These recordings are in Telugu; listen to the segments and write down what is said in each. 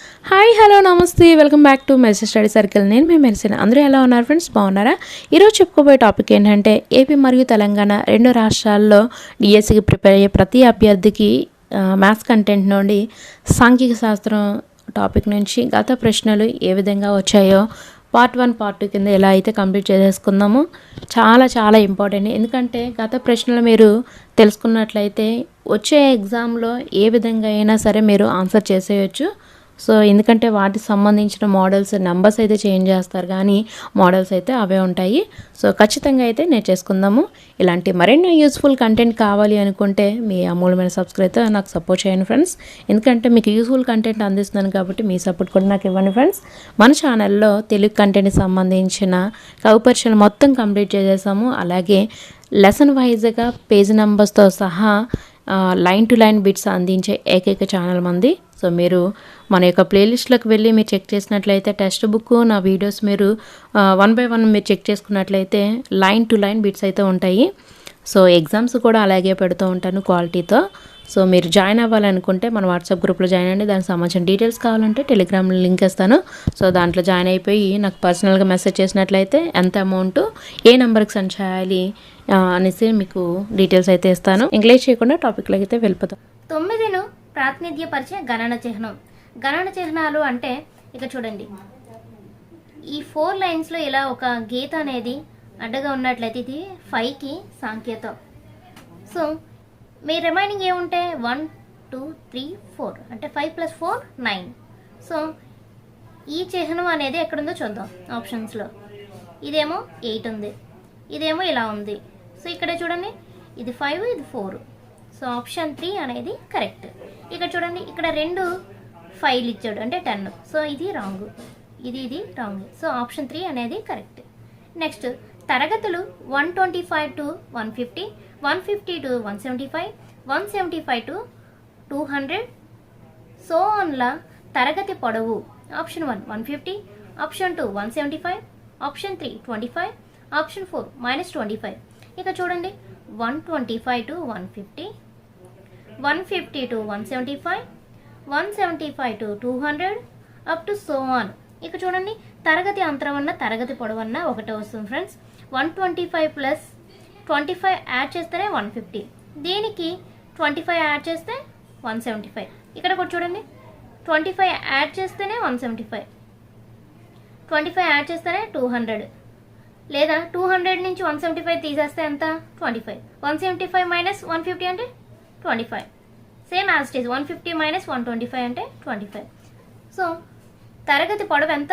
Hi hello namaste. Welcome back to message study circle నేను మీ మెరిసిన అందరూ ఎలా ఉన్నారు ఫ్రెండ్స్ బాగున్నారా? ఈరోజు చెప్పుకోబోయే టాపిక్ ఏంటంటే ఏపీ మరియు తెలంగాణ రెండు రాష్ట్రాల్లో డిఎస్సికి ప్రిపేర్ అయ్యే ప్రతి అభ్యర్థికి మ్యాథ్స్ కంటెంట్ నుండి సాంఘిక శాస్త్రం టాపిక్ నుంచి గత ప్రశ్నలు ఏ విధంగా వచ్చాయో పార్ట్ వన్ పార్ట్ టూ కింద ఎలా అయితే కంప్లీట్ చేసేసుకుందామో చాలా చాలా ఇంపార్టెంట్ ఎందుకంటే గత ప్రశ్నలు మీరు తెలుసుకున్నట్లయితే వచ్చే ఎగ్జామ్లో ఏ విధంగా అయినా సరే మీరు ఆన్సర్ చేసేయచ్చు. సో ఎందుకంటే వాటికి సంబంధించిన మోడల్స్ నెంబర్స్ అయితే చేంజ్ చేస్తారు కానీ మోడల్స్ అయితే అవే ఉంటాయి. సో ఖచ్చితంగా అయితే నేను చేసుకుందాము. ఇలాంటి మరెన్నో యూస్ఫుల్ కంటెంట్ కావాలి అనుకుంటే మీ అమూల్యమైన సబ్స్క్రైబ్తో నాకు సపోర్ట్ చేయండి ఫ్రెండ్స్. ఎందుకంటే మీకు యూస్ఫుల్ కంటెంట్ అందిస్తున్నాను కాబట్టి మీ సపోర్ట్ కూడా నాకు ఇవ్వండి ఫ్రెండ్స్. మన ఛానల్లో తెలుగు కంటెంట్కి సంబంధించిన కవి మొత్తం కంప్లీట్ చేసేసాము. అలాగే లెసన్ వైజ్గా పేజ్ నెంబర్స్తో సహా లైన్ టు లైన్ బిట్స్ అందించే ఏకైక ఛానల్ మంది సో మీరు మన యొక్క ప్లేలిస్ట్లోకి వెళ్ళి మీరు చెక్ చేసినట్లయితే టెక్స్ట్ బుక్ నా వీడియోస్ మీరు వన్ బై వన్ మీరు చెక్ చేసుకున్నట్లయితే లైన్ టు లైన్ బిట్స్ అయితే ఉంటాయి. సో ఎగ్జామ్స్ కూడా అలాగే పెడుతూ ఉంటాను క్వాలిటీతో. సో మీరు జాయిన్ అవ్వాలనుకుంటే మన వాట్సాప్ గ్రూప్లో జాయిన్ అండి దానికి సంబంధించిన డీటెయిల్స్ కావాలంటే టెలిగ్రామ్ లింక్ ఇస్తాను. సో దాంట్లో జాయిన్ అయిపోయి నాకు పర్సనల్గా మెసేజ్ చేసినట్లయితే ఎంత అమౌంట్ ఏ నెంబర్కి సెండ్ చేయాలి అనేసి మీకు డీటెయిల్స్ అయితే ఇస్తాను. ఇంగ్లీష్ చేయకుండా టాపిక్లోకి అయితే వెళ్ళిపోతాం తొమ్మిదిను ప్రాతినిధ్యపరిచే గణన చిహ్నం. గణన చిహ్నాలు అంటే ఇక చూడండి. ఈ ఫోర్ లైన్స్లో ఇలా ఒక గీత అనేది అడ్డగా ఉన్నట్లయితే ఇది ఫైవ్కి సాంకేతం. సో మీ రిమైనింగ్ ఏముంటే? One two three four. అంటే five plus four nine. So ఈ చిహ్నం అనేది ఎక్కడుందో చూద్దాం ఆప్షన్స్లో ఇదేమో ఎయిట్ ఉంది. ఇదేమో ఇలా ఉంది. సో ఇక్కడ చూడండి. ఇది ఫైవ్ ఇది ఫోర్. సో ఆప్షన్ త్రీ అనేది కరెక్ట్ ఇక్కడ చూడండి ఇక్కడ రెండు ఫైవ్ ఇచ్చాడు అంటే టెన్ సో ఇది రాంగ్ ఇది ఇది రాంగ్ సో ఆప్షన్ త్రీ అనేది కరెక్ట్ నెక్స్ట్ తరగతులు one twenty five to one fifty one fifty to one seventy five one seventy five to two hundred so ఆన్ల తరగతి పొడవు. Option one one fifty option two one seventy five option three twenty five option four minus twenty five ఇక చూడండి one twenty five to one fifty one fifty to one seventy five one seventy five to two hundred up to so on ఇక చూడండి తరగతి అంతరం అన్న తరగతి పొడవన్న ఒకటే వస్తుంది friends one twenty five plus twenty five add చేస్తేనే వన్ ఫిఫ్టీ. దీనికి ట్వంటీ ఫైవ్ యాడ్ చేస్తే వన్ సెవెంటీ ఫైవ్. ఇక్కడ కూడా చూడండి ట్వంటీ ఫైవ్ యాడ్ చేస్తేనే one seventy five. Twenty five add చేస్తేనే టూ హండ్రెడ్. లేదా టూ హండ్రెడ్ నుంచి వన్ సెవెంటీ ఫైవ్ తీసేస్తే ఎంత? Twenty five one seventy five minus one fifty అంటే twenty five. Same as it is one fifty minus one twenty five అంటే ట్వంటీ ఫైవ్. సో తరగతి పొడవు ఎంత?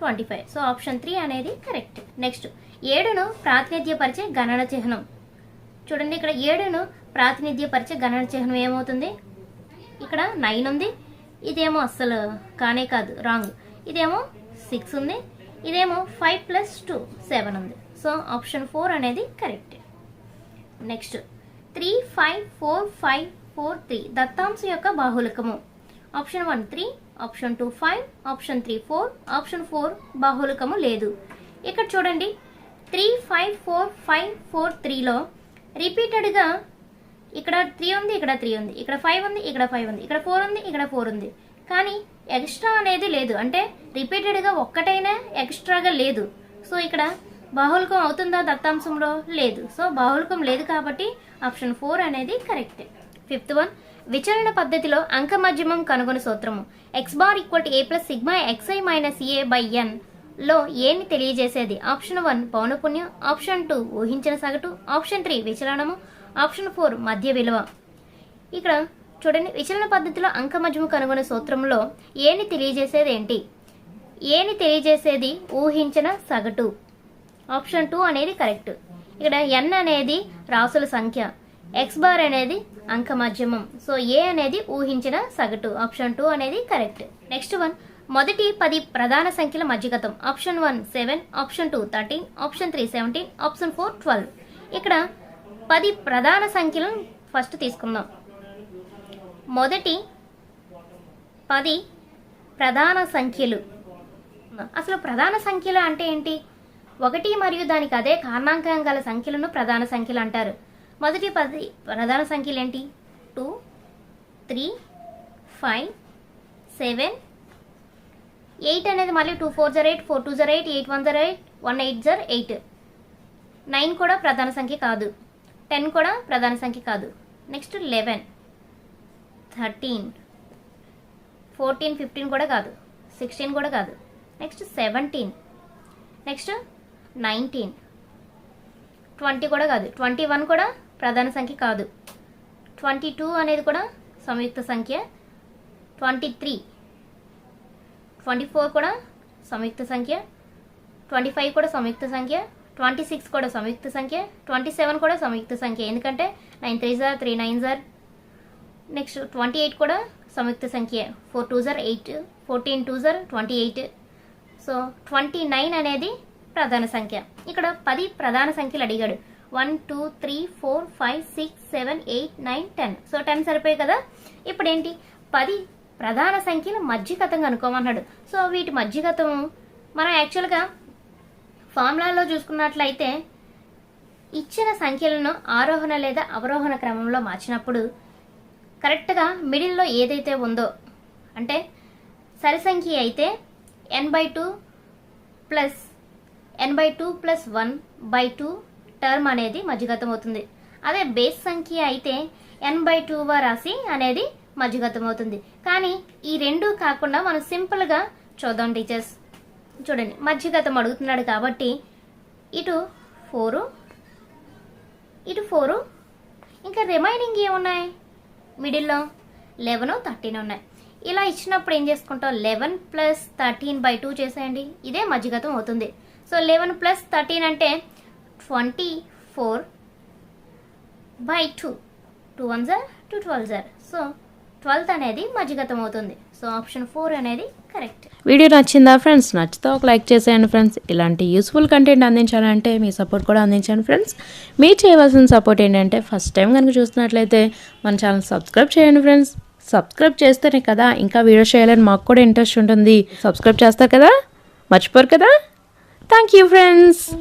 Twenty five. So option three అనేది కరెక్ట్ నెక్స్ట్ ఏడును ప్రాతినిధ్యపరిచే గణన చిహ్నం. చూడండి ఇక్కడ ఏడును ప్రాతినిధ్యపరిచే గణన చిహ్నం ఏమవుతుంది? ఇక్కడ నైన్ ఉంది. ఇదేమో అస్సలు కానే కాదు రాంగ్ ఇదేమో సిక్స్ ఉంది. ఇదేమో ఫైవ్ ప్లస్ టూ సెవెన్ ఉంది. సో ఆప్షన్ ఫోర్ అనేది correct next three five four five four three దత్తాంశం యొక్క బాహులకము. Option one three option two five option three four option four బాహులకము లేదు. ఇక్కడ చూడండి. Three five four five four త్రీలో రిపీటెడ్గా ఇక్కడ త్రీ ఉంది ఇక్కడ త్రీ ఉంది. ఇక్కడ ఫైవ్ ఉంది ఇక్కడ ఫైవ్ ఉంది. ఇక్కడ ఫోర్ ఉంది ఇక్కడ ఫోర్ ఉంది. కానీ ఎక్స్ట్రా అనేది లేదు. అంటే రిపీటెడ్గా ఒక్కటైనా ఎక్స్ట్రాగా లేదు. సో ఇక్కడ బాహుల్కం అవుతుందా దత్తాంశంలో? లేదు. సో బాహుల్కం లేదు కాబట్టి ఆప్షన్ ఫోర్ అనేది కరెక్ట్. ఫిఫ్త్ వన్ విచారణ పద్ధతిలో అంక మధ్యమం కనుగొని సూత్రము. X bar equal to A plus sigma X I minus A by ఎన్లో ఏని తెలియజేసేది ఆప్షన్ వన్ పౌనపుణ్యం. ఆప్షన్ టూ ఊహించిన సగటు. ఆప్షన్ త్రీ విచలనము ఆప్షన్ ఫోర్ మధ్య విలువ. ఇక్కడ చూడండి విచలన పద్ధతిలో అంక కనుగొనే సూత్రంలో ఏని తెలియజేసేది ఏంటి? ఏని తెలియజేసేది ఊహించిన సగటు. ఆప్షన్ టూ అనేది కరెక్ట్. ఇక్కడ ఎన్ అనేది రాసుల సంఖ్య. ఎక్స్ బార్ అనేది అంక మధ్యమం సో ఏ అనేది ఊహించిన సగటు. ఆప్షన్ టూ అనేది కరెక్ట్. నెక్స్ట్ వన్ మొదటి పది ప్రధాన సంఖ్యల మధ్యగతం. Option one seven option two thirteen option three seventeen option four twelve ఇక్కడ పది ప్రధాన సంఖ్యలను ఫస్ట్ తీసుకుందాం. మొదటి పది ప్రధాన సంఖ్యలు. అసలు ప్రధాన సంఖ్యలు అంటే ఏంటి? ఒకటి మరియు దానికి అదే కారణాంకం గల సంఖ్యలను ప్రధాన సంఖ్యలు అంటారు. మొదటి పది ప్రధాన సంఖ్యలు ఏంటి? Two three five seven eight అనేది మళ్ళీ two four are eight four two are eight eight one are eight one eight are eight. Nine కూడా ప్రధాన సంఖ్య కాదు. టెన్ కూడా ప్రధాన సంఖ్య కాదు. Next eleven thirteen fourteen fifteen కూడా కాదు. సిక్స్టీన్ కూడా కాదు. Next seventeen. Next nineteen. Twenty కూడా కాదు. ట్వంటీ వన్ కూడా ప్రధాన సంఖ్య కాదు. ట్వంటీ టూ అనేది కూడా సంయుక్త సంఖ్య. Twenty three. ట్వంటీ ఫోర్ కూడా సంయుక్త సంఖ్య. ట్వంటీ ఫైవ్ కూడా సంయుక్త సంఖ్య. ట్వంటీ సిక్స్ కూడా సంయుక్త సంఖ్య. ట్వంటీ సెవెన్ కూడా సంయుక్త సంఖ్య. ఎందుకంటే nine three are three nine are next twenty eight కూడా సంయుక్త సంఖ్య. Four two are eight. Fourteen two are twenty eight. So twenty nine అనేది ప్రధాన సంఖ్య. ఇక్కడ పది ప్రధాన సంఖ్యలు అడిగాడు. One two three four five six seven eight nine ten so ten సరిపోయాయి కదా? ఇప్పుడు ఏంటి పది ప్రధాన సంఖ్యలు మధ్యగతంగా అనుకోమన్నాడు. సో వీటి మధ్యగతం మనం యాక్చువల్గా ఫార్ములాలో చూసుకున్నట్లయితే ఇచ్చిన సంఖ్యలను ఆరోహణ లేదా అవరోహణ క్రమంలో మార్చినప్పుడు కరెక్ట్గా మిడిల్లో ఏదైతే ఉందో అంటే సరి సంఖ్య అయితే N by two plus N by two plus one by two term అనేది మధ్యగతం అవుతుంది అదే బేస్ సంఖ్య అయితే ఎన్ బై టూ రాశి అనేది మధ్యగతం అవుతుంది కానీ ఈ రెండు కాకుండా మనం సింపుల్గా చూద్దాం టీచర్స్ చూడండి మధ్యగతం అడుగుతున్నాడు కాబట్టి ఇటు ఫోరు ఇటు ఫోరు ఇంకా రిమైనింగ్ ఏమున్నాయి మిడిల్లో లెవెన్ థర్టీన్ ఉన్నాయి. ఇలా ఇచ్చినప్పుడు ఏం చేసుకుంటాం? Eleven plus thirteen by two చేసేయండి. ఇదే మధ్యగతం అవుతుంది. సో లెవెన్ ప్లస్ థర్టీన్ అంటే twenty four by two. Two one jar two twelve jar. So twelfth అనేది మధ్యగతం అవుతుంది. సో ఆప్షన్ ఫోర్ అనేది కరెక్ట్. వీడియో నచ్చిందా ఫ్రెండ్స్? నచ్చితే ఒక లైక్ చేసేయండి ఫ్రెండ్స్. ఇలాంటి యూస్ఫుల్ కంటెంట్ అందించాలంటే మీ సపోర్ట్ కూడా అందించండి ఫ్రెండ్స్. మీరు చేయవలసిన సపోర్ట్ ఏంటంటే ఫస్ట్ టైం కనుక చూస్తున్నట్లయితే మన ఛానల్ సబ్స్క్రైబ్ చేయండి ఫ్రెండ్స్. సబ్స్క్రైబ్ చేస్తేనే కదా ఇంకా వీడియో చేయాలని మాకు కూడా ఇంట్రెస్ట్ ఉంటుంది. సబ్స్క్రైబ్ చేస్తారు కదా? మర్చిపోరు కదా? Thank you, friends.